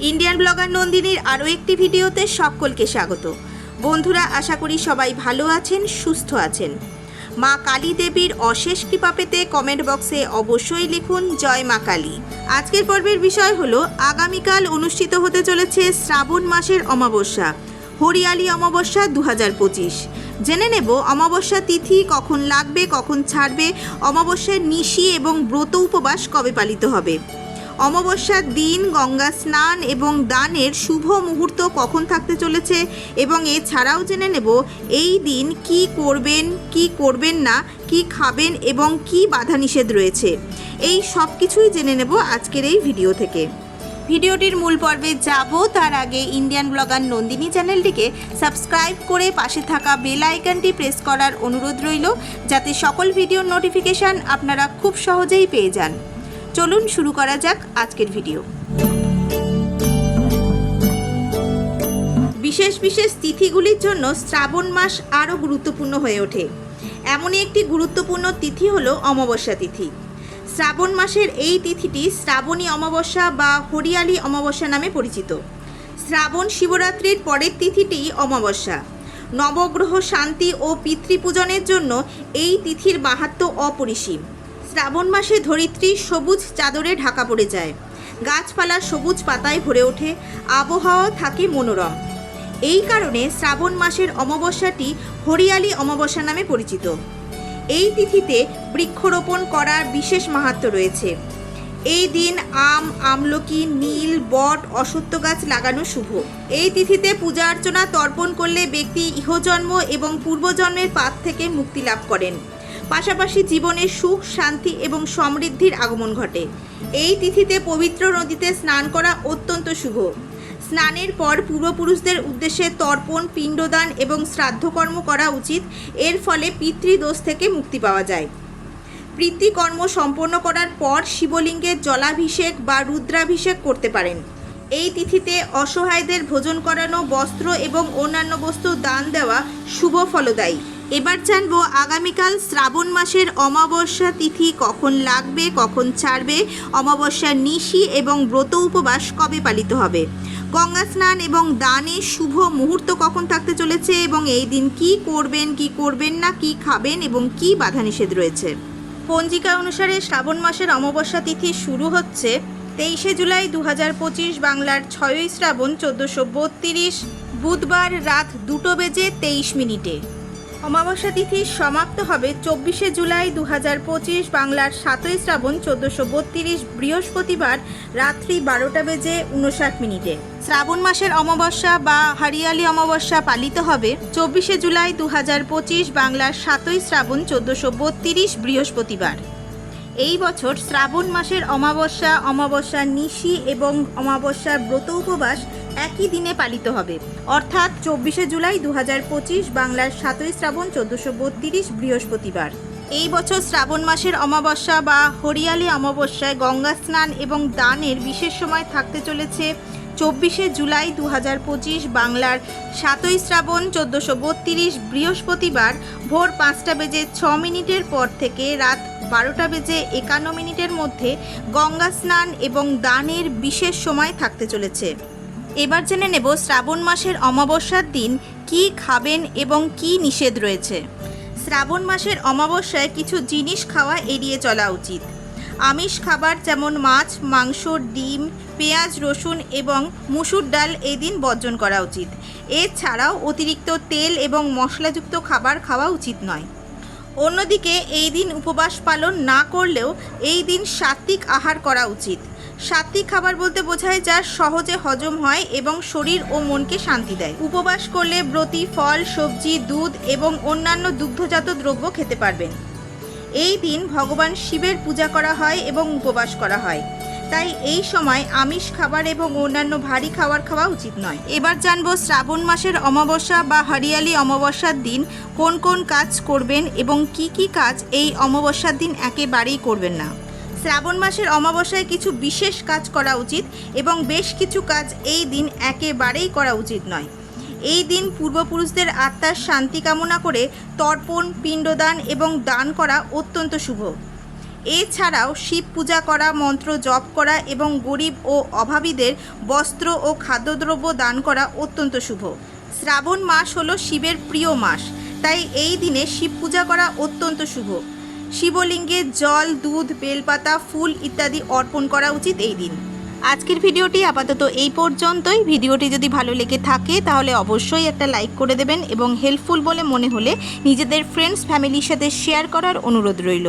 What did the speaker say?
Indian blogger নন্দিনীর আরও একটি ভিডিওতে সকলকে স্বাগত। বন্ধুরা, আশা করি সবাই ভালো আছেন, সুস্থ আছেন। মা কালী দেবীর অশেষ কৃপা পেতে কমেন্ট বক্সে অবশ্যই লিখুন, জয় মা কালী। আজকের পর্বের বিষয় হলো, আগামীকাল অনুষ্ঠিত হতে চলেছে শ্রাবণ মাসের অমাবস্যা, হরিয়ালি অমাবস্যা দু হাজার পঁচিশ। জেনে নেব, অমাবস্যা তিথি কখন লাগবে, কখন ছাড়বে, অমাবস্যার নিশি এবং ব্রত উপবাস কবে পালিত হবে। অমাবস্যার দিন, গঙ্গা স্নান এবং দানের শুভ মুহূর্ত কখন থাকতে চলেছে এবং এছাড়াও জেনে নেব এই দিন কি করবেন কি করবেন না, কি খাবেন এবং কি বাধা নিষেধ রয়েছে। এই সব কিছুই জেনে নেব আজকের এই ভিডিও থেকে। ভিডিওটির মূল পর্বে যাব, তার আগে ইন্ডিয়ান ব্লগার নন্দিনী চ্যানেলটিকে সাবস্ক্রাইব করে পাশে থাকা বেল আইকনটি প্রেস করার অনুরোধ রইল, যাতে সকল ভিডিওর নোটিফিকেশান আপনারা খুব সহজেই পেয়ে যান। চলুন শুরু করা যাক আজকের ভিডিও। বিশেষ বিশেষ তিথিগুলির জন্য শ্রাবণ মাস আরও গুরুত্বপূর্ণ হয়ে ওঠে। এমনই একটি গুরুত্বপূর্ণ তিথি হলো অমাবস্যা তিথি। শ্রাবণ মাসের এই তিথিটি শ্রাবণী অমাবস্যা বা হরিয়ালি অমাবস্যা নামে পরিচিত। শ্রাবণ শিবরাত্রির পরের তিথিটি অমাবস্যা। নবগ্রহ শান্তি ও পিতৃপূজনের জন্য এই তিথির মাহাত্ম্য অপরিসীম। শ্রাবণ মাসে ধরিত্রী সবুজ চাদরে ঢাকা পড়ে যায়। গাছপালা সবুজ পাতায় ভরে ওঠে, আবহাওয়া থাকে মনোরম। এই কারণে শ্রাবণ মাসের অমাবস্যাটি হরিয়ালি অমাবস্যা নামে পরিচিত। এই তিথিতে বৃক্ষরোপণ করার বিশেষ মাহাত্ম্য রয়েছে। এই দিন আম, আমলকি, নীল, বট অসত্য গাছ লাগানো শুভ। এই তিথিতে পূজা অর্চনা, তর্পণ করলে ব্যক্তি ইহজন্ম এবং পূর্বজন্মের পাপ থেকে মুক্তি লাভ করেন। পাশাপাশি জীবনে সুখ, শান্তি এবং সমৃদ্ধির আগমন ঘটে। এই তিথিতে পবিত্র নদীতে স্নান করা অত্যন্ত শুভ। স্নানের পর পূর্বপুরুষদের উদ্দেশ্যে তর্পণ, পিণ্ডদান এবং শ্রাদ্ধকর্ম করা উচিত। এর ফলে পিতৃদোষ থেকে মুক্তি পাওয়া যায়। প্রীতিকর্ম সম্পন্ন করার পর শিবলিঙ্গের জলাভিষেক বা রুদ্রাভিষেক করতে পারেন। এই তিথিতে অসহায়দের ভোজন করানো বস্ত্র এবং অন্যান্য বস্তু দান দেওয়া শুভ ফলদায়ী। এবার জানব আগামীকাল শ্রাবণ মাসের অমাবস্যা তিথি কখন লাগবে, কখন ছাড়বে, অমাবস্যার নিশি এবং ব্রত উপবাস কবে পালিত হবে? গঙ্গা স্নান এবং দানে শুভ মুহূর্ত কখন থাকতে চলেছে এবং এই দিন কি করবেন কি করবেন না, কি খাবেন এবং কি বাধা নিষেধ রয়েছে? পঞ্জিকা অনুসারে শ্রাবণ মাসের অমাবস্যা তিথি শুরু হচ্ছে তেইশে জুলাই দু পঁচিশ বাংলার ছয়ই শ্রাবণ চোদ্দোশো বুধবার রাত দুটো বেজে তেইশ মিনিটে। অমাবস্যা তিথি সমাপ্ত হবে চব্বিশে জুলাই দু হাজার পঁচিশ বাংলার সাতই শ্রাবণ চোদ্দোশো বত্রিশ বৃহস্পতিবার রাত্রি বারোটা বেজে উনষাট মিনিটে। শ্রাবণ মাসের অমাবস্যা বা হারিয়ালি অমাবস্যা পালিত হবে চব্বিশে জুলাই দু হাজার পঁচিশ বাংলার সাতই শ্রাবণ চোদ্দোশো বত্রিশ বৃহস্পতিবার। এই বছর শ্রাবণ মাসের অমাবস্যা অমাবস্যা নিশি এবং অমাবস্যার ব্রত উপবাস একই দিনে পালিত হবে। অর্থাৎ চব্বিশে জুলাই দু হাজার পঁচিশ বাংলার সাতই শ্রাবণ চোদ্দোশো বত্রিশ বৃহস্পতিবার। এই বছর শ্রাবণ মাসের অমাবস্যা বা হরিয়ালি অমাবস্যায় গঙ্গা স্নান এবং দানের বিশেষ সময় থাকতে চলেছে চব্বিশে জুলাই দু হাজার পঁচিশ বাংলার সাতই শ্রাবণ চোদ্দোশো বত্রিশ বৃহস্পতিবার ভোর পাঁচটা বেজে ছ মিনিটের পর থেকে রাত বারোটা বেজে একান্ন মিনিটের মধ্যে গঙ্গা স্নান এবং দানের বিশেষ সময় থাকতে চলেছে। এবার জেনে নেব শ্রাবণ মাসের অমাবস্যার দিন কি খাবেন এবং কি নিষেধ রয়েছে। শ্রাবণ মাসের অমাবস্যায় কিছু জিনিস খাওয়া এড়িয়ে চলা উচিত। আমিষ খাবার যেমন মাছ, মাংস, ডিম, পেঁয়াজ, রসুন এবং মুসুর ডাল এই দিন বর্জন করা উচিত। এছাড়াও অতিরিক্ত তেল এবং মশলাযুক্ত খাবার খাওয়া উচিত নয়। অন্যদিকে, এই দিন উপবাস পালন না করলেও এই দিন সাত্বিক আহার করা উচিত। সাত্বিক খাবার বলতে বোঝায় যা সহজে হজম হয় এবং শরীর ও মনকে শান্তি দেয়। উপবাস করলে ব্রতি, ফল, সবজি, দুধ এবং অন্যান্য দুগ্ধজাত দ্রব্য খেতে পারবেন। এই দিন ভগবান শিবের পূজা করা হয় এবং উপবাস করা হয়। তাই এই সময় আমিষ খাবার এবং অন্যান্য ভারী খাবার খাওয়া উচিত নয়। এবার জানব শ্রাবণ মাসের অমাবস্যা বা হরিয়ালি অমাবস্যার দিন কোন কোন কাজ করবেন এবং কি কি কাজ এই অমাবস্যার দিন একেবারেই করবেন না। শ্রাবণ মাসের অমাবস্যায় কিছু বিশেষ কাজ করা উচিত এবং বেশ কিছু কাজ এই দিন একেবারেই করা উচিত নয়। এই দিন পূর্বপুরুষদের আত্মার শান্তি কামনা করে তর্পণ, পিণ্ডদান এবং দান করা অত্যন্ত শুভ। এছাড়াও শিব পূজা করা, মন্ত্র জপ করা এবং গরিব ও অভাবীদের বস্ত্র ও খাদ্যদ্রব্য দান করা অত্যন্ত শুভ। শ্রাবণ মাস হলো শিবের প্রিয় মাস, তাই এই দিনে শিব পূজা করা অত্যন্ত শুভ। শিবলিঙ্গে জল, দুধ, বেলপাতা, ফুল ইত্যাদি অর্পণ করা উচিত এই দিন। আজকের ভিডিওটি আপাতত এই পর্যন্তই। ভিডিওটি যদি ভালো লেগে থাকে, তাহলে অবশ্যই একটা লাইক করে দেবেন এবং হেল্পফুল বলে মনে হলে নিজেদের ফ্রেন্ডস ফ্যামিলির সাথে শেয়ার করার অনুরোধ রইল।